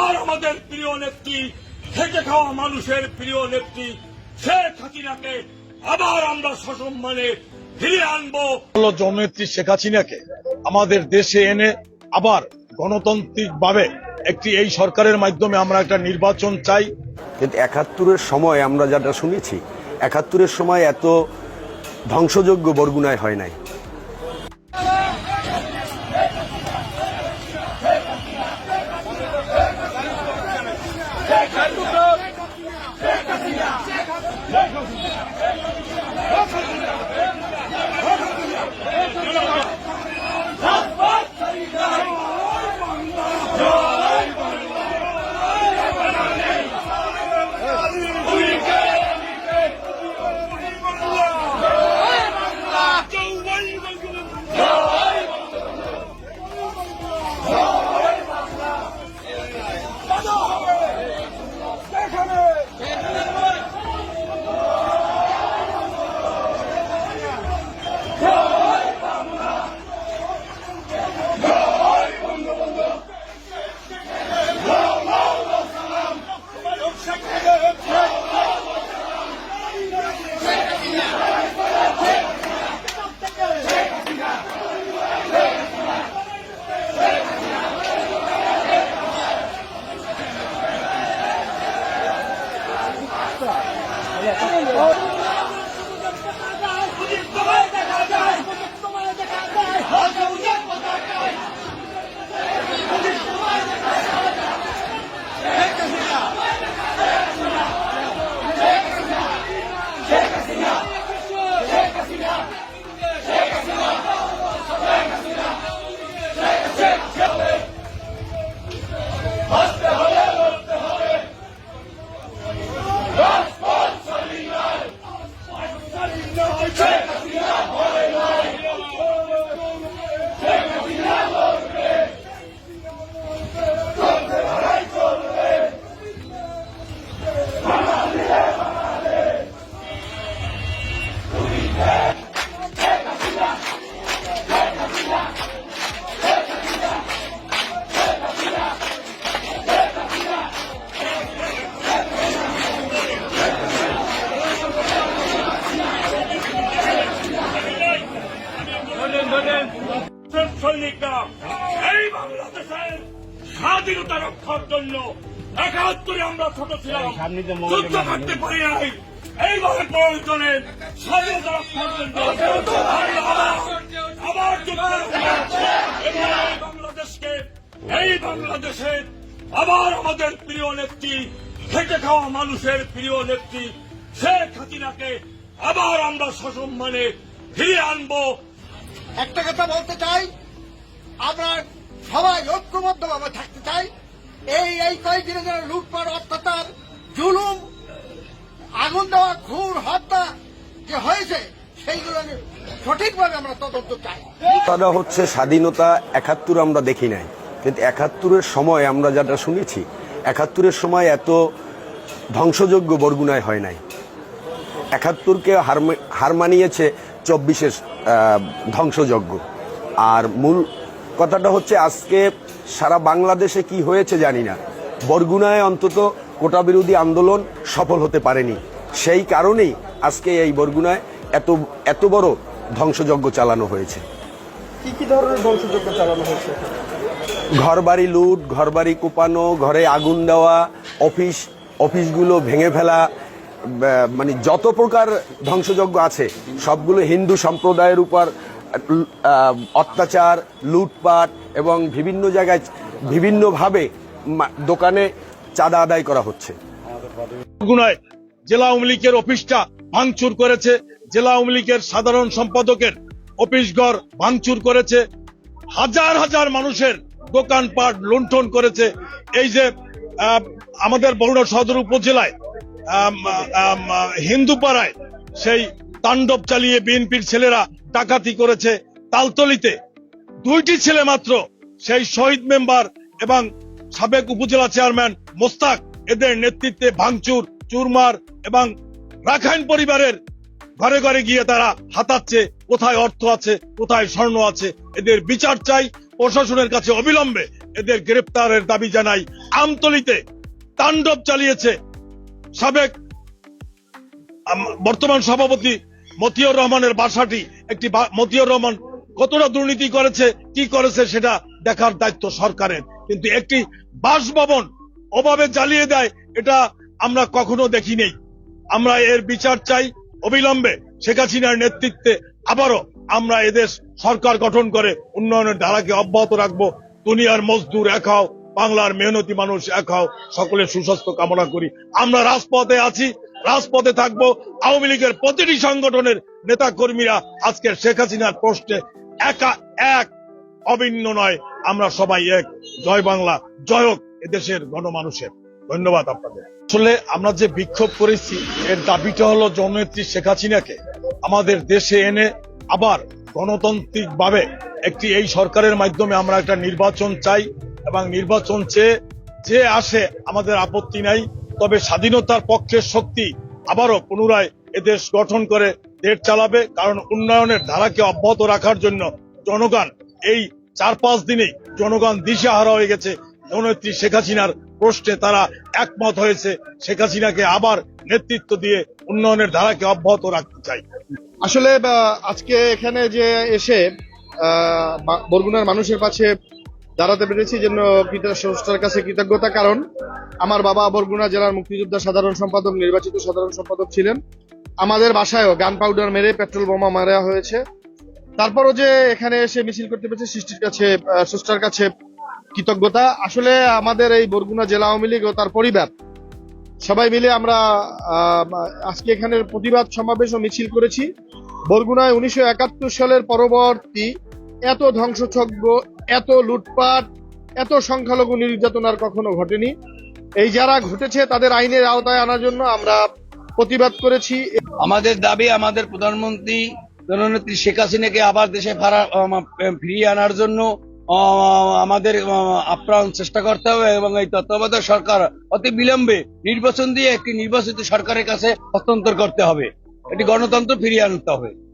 আবার আমাদের প্রিয় নেত্রী খেটে খাওয়া মানুষের প্রিয় নেত্রী শেখ হাসিনাকে আবার আমরা সসম্মানে ফিরিয়ে আনব। হলো জননেত্রী শেখ হাসিনাকে আমাদের দেশে এনে আবার গণতান্ত্রিক ভাবে একটি এই সরকারের মাধ্যমে আমরা একটা নির্বাচন চাই। কিন্তু একাত্তরের সময় আমরা যেটা শুনেছি একাত্তরের সময় এত ধ্বংসযোগ্য বরগুনায় হয় নাই। অবশ্যই সৈনিকরা এই বাংলাদেশের স্বাধীনতা রক্ষার জন্য একাত্তরে আমরা ছোট ছিলাম। যুদ্ধ করতে পারি নাই। এইভাবে প্রয়োজনে স্বাধীনতা রক্ষার জন্য আবার- আবার যুদ্ধ করতে এবং এই বাংলাদেশকে এই বাংলাদেশে আবার আমাদের প্রিয় নেত্রী খেটে খাওয়া মানুষের প্রিয় নেত্রী শেখ হাসিনাকে আবার আমরা সসম্মানে ফিরিয়ে আনব। একটা কথা বলতে চাই আমরা সবাই ঐক্যবদ্ধভাবে থাকতে চাই। এই এই কয়েকদিনের জন্য লুটপাট, অত্যাচার, জুলুম, আগুন দেওয়া, খুন, হত্যা যে হয়েছে, সেইগুলো সঠিকভাবে আমরা তদন্ত চাই। তারা হচ্ছে স্বাধীনতা একাত্তর আমরা দেখি নাই। কিন্তু একাত্তরের সময় আমরা যেটা শুনেছি, একাত্তরের সময় এত ধ্বংসযোগ্য বরগুনায় হয় নাই। একাত্তরকে হার হার মানিয়েছে চব্বিশের ধ্বংসযজ্ঞ। আর মূল কথাটা হচ্ছে আজকে সারা বাংলাদেশে কি হয়েছে জানি না। বরগুনায় অন্তত কোটা বিরোধী আন্দোলন সফল হতে পারেনি। সেই কারণেই আজকে এই বরগুনায় এত এত বড় ধ্বংসযজ্ঞ চালানো হয়েছে। কি কি ধরনের ধ্বংসযজ্ঞ চালানো হয়েছে? ঘরবাড়ি লুট ঘরবাড়ি কোপানো ঘরে আগুন দেওয়া অফিস অফিসগুলো ভেঙে ফেলা মানে যত প্রকার ধ্বংসযজ্ঞ আছে সবগুলো হিন্দু সম্প্রদায়ের উপর অত্যাচার, লুটপাট এবং বিভিন্ন জায়গায় বিভিন্নভাবে দোকানে চাঁদা আদায় করা হচ্ছে। জেলা আওয়ামী লীগের অফিসটা ভাঙচুর করেছে। জেলা আওয়ামী লীগের সাধারণ সম্পাদকের অফিস ঘর ভাঙচুর করেছে। হাজার হাজার মানুষের দোকানপাট লুণ্ঠন করেছে। এই যে আমাদের বরুণা সদর উপজেলায় হিন্দুপাড়ায় সেই তাণ্ডব চালিয়ে বিএনপির ছেলেরা ডাকাতি করেছে তালতলিতে। দুইটি ছেলে মাত্র, সেই শহীদ মেম্বার এবং সাবেক উপজেলা চেয়ারম্যান মোস্তাক। এদের নেতৃত্বে ভাঙচুর, চুরমার এবং রাখাইন পরিবারের ঘরে ঘরে গিয়ে তারা হাতাচ্ছে, কোথায় অর্থ আছে, কোথায় স্বর্ণ আছে, এদের বিচার চাই, প্রশাসনের কাছে অবিলম্বে এদের গ্রেপ্তারের দাবি জানাই। আমতলিতে তাণ্ডব চালিয়েছে সাবেক বর্তমান সভাপতি মতিউর রহমানের বাসাটি একটি মতিউর রহমান কতটা দুর্নীতি করেছে, কি করেছে সেটা দেখার দায়িত্ব সরকারের। কিন্তু একটি বাসভবন অভাবে জ্বালিয়ে দেয়, এটা আমরা কখনো দেখি নেই আমরা এর বিচার চাই অবিলম্বে। শেখ হাসিনার নেতৃত্বে আবারও আমরা এদেশ সরকার গঠন করে উন্নয়নের ধারাকে অব্যাহত রাখব। দুনিয়ার মজদুর এক হও, বাংলার মেহনতি মানুষ এক হও, সকলের সুস্বাস্থ্য কামনা করি। আমরা রাজপথে আছি রাজপথে থাকব। আওয়ামী লীগের প্রতিটি সংগঠনের নেতা কর্মীরা আজকের শেখ হাসিনার প্রশ্নে একা এক অভিন্ন নয়। আমরা সবাই এক। জয় বাংলা, জয় হোক এদেশের গণমানুষের। ধন্যবাদ আপনাদের। আসলে আমরা যে বিক্ষোভ করেছি, এর দাবিটা হলো জননেত্রী শেখ হাসিনাকে আমাদের দেশে এনে আবার গণতান্ত্রিক ভাবে একটি এই সরকারের মাধ্যমে আমরা একটা নির্বাচন চাই এবং নির্বাচন চেয়ে যে আসে আমাদের আপত্তি নাই। তবে স্বাধীনতার পক্ষের শক্তি আবারও পুনরায় এদেশ গঠন করে দেশ চালাবে, কারণ উন্নয়নের ধারাকে অব্যাহত রাখার জন্য জনগণ এই চার পাঁচ দিনেই জনগণ দিশাহারা হয়ে গেছে। জননেত্রী শেখ হাসিনার প্রশ্নে তারা একমত হয়েছে। শেখ হাসিনাকে আবার নেতৃত্ব দিয়ে উন্নয়নের ধারাকে অব্যাহত রাখতে চাই। আসলে আজকে এখানে যে এসে বরগুনার মানুষের পাশে দাঁড়াতে পেরেছি জন্য স্রষ্টার কাছে কৃতজ্ঞতা। কারণ আমার বাবা বরগুনা জেলার মুক্তিযোদ্ধা সাধারণ সম্পাদক, নির্বাচিত সাধারণ সম্পাদক ছিলেন। আমাদের বাসায়ও গান পাউডার মেরে পেট্রোল বোমা মারা হয়েছে। তারপরও যে এখানে এসে মিছিল করতে পেরেছে, সৃষ্টির কাছে স্রষ্টার কাছে কৃতজ্ঞতা। আসলে আমাদের এই বরগুনা জেলা আওয়ামী লীগ ও তার পরিবার, সবাই মিলে আমরা আজকে এখানে প্রতিবাদ সমাবেশ ও মিছিল করেছি। বরগুনায় উনিশশো একাত্তর সালের পরবর্তী এত ধ্বংসযজ্ঞ এত লুটপাট, এত সংখ্যালঘু নির্যাতন আর কখনো ঘটেনি। এই যারা ঘটেছে, তাদের আইনের আওতায় আনার জন্য আমরা প্রতিবাদ করেছি। আমাদের দাবি, আমাদের প্রধানমন্ত্রী জননেত্রী শেখ হাসিনাকে আবার দেশে ফেরা- ফিরিয়ে আনার জন্য আমাদের আপ্রাণ চেষ্টা করতে হবে এবং এই তত্ত্বাবধায়ক সরকার অতি বিলম্বে নির্বাচন দিয়ে একটি নির্বাচিত সরকারের কাছে হস্তান্তর করতে হবে। এটি গণতন্ত্র ফিরিয়ে আনতে হবে।